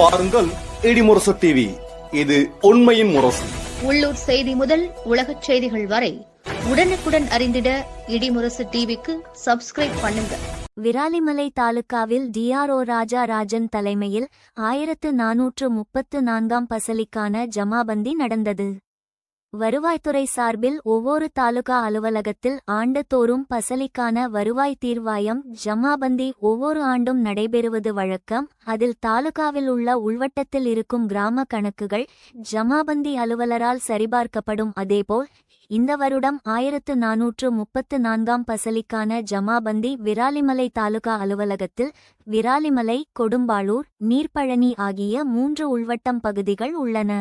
பாருங்கள் இடிமுரசு டிவி இது உண்மையின் முரசு. உள்ளூர் செய்தி முதல் உலகச் செய்திகள் வரை உடனுக்குடன் அறிந்திட இடிமுரசு டிவிக்கு சப்ஸ்கிரைப் பண்ணுங்க. விராலிமலை தாலுகாவில் டிஆர்ஓ ராஜா ராஜன் தலைமையில் ஆயிரத்து நாநூற்று முப்பத்து நான்காம் பசலிக்கான ஜமாபந்தி நடந்தது. வருவாய்த்துறை சார்பில் ஒவ்வொரு தாலுகா அலுவலகத்தில் ஆண்டுதோறும் பசலிக்கான வருவாய் தீர்வாயம் ஜமாபந்தி ஒவ்வொரு ஆண்டும் நடைபெறுவது வழக்கம். அதில் தாலுகாவில் உள்ள உள்வட்டத்தில் இருக்கும் கிராம கணக்குகள் ஜமாபந்தி அலுவலரால் சரிபார்க்கப்படும். அதேபோல் இந்த வருடம் ஆயிரத்து நாநூற்று முப்பத்து நான்காம் பசலிக்கான ஜமாபந்தி விராலிமலை தாலுகா அலுவலகத்தில் விராலிமலை கொடும்பாளூர் நீர்ப்பழனி ஆகிய மூன்று உள்வட்டம் பகுதிகள் உள்ளன.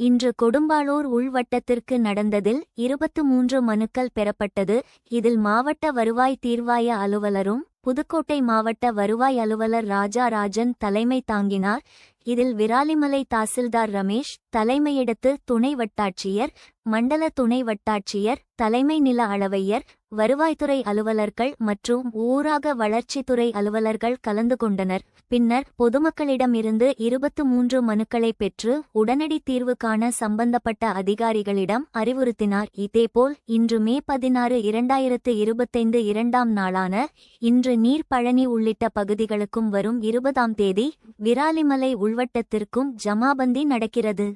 இன்று கொடும்பாளூர் உள்வட்டத்திற்கு நடந்ததில் இருபத்து மூன்று மனுக்கள் பெறப்பட்டது. இதில் மாவட்ட வருவாய் தீர்வாய அலுவலரும் புதுக்கோட்டை மாவட்ட வருவாய் அலுவலர் ராஜா ராஜன் தலைமை தாங்கினார். இதில் விராலிமலை தாசில்தார் ரமேஷ் தலைமையிடத்து துணை வட்டாட்சியர் மண்டல துணை வட்டாட்சியர் தலைமை நில அளவையர் வருவாய்த்துறை அலுவலர்கள் மற்றும் ஊராக வளர்ச்சித்துறை அலுவலர்கள் கலந்து கொண்டனர். பின்னர் பொதுமக்களிடமிருந்து இருபத்து மூன்று மனுக்களை பெற்று உடனடி தீர்வு காண சம்பந்தப்பட்ட அதிகாரிகளிடம் அறிவுறுத்தினார். இதேபோல் இன்று மே பதினாறு இரண்டாயிரத்து இருபத்தைந்து இரண்டாம் நாளான இன்று நீர் பழனி உள்ளிட்ட பகுதிகளுக்கும் வரும் இருபதாம் தேதி விராலிமலை உள்வட்டத்திற்கும் ஜமாபந்தி நடக்கிறது.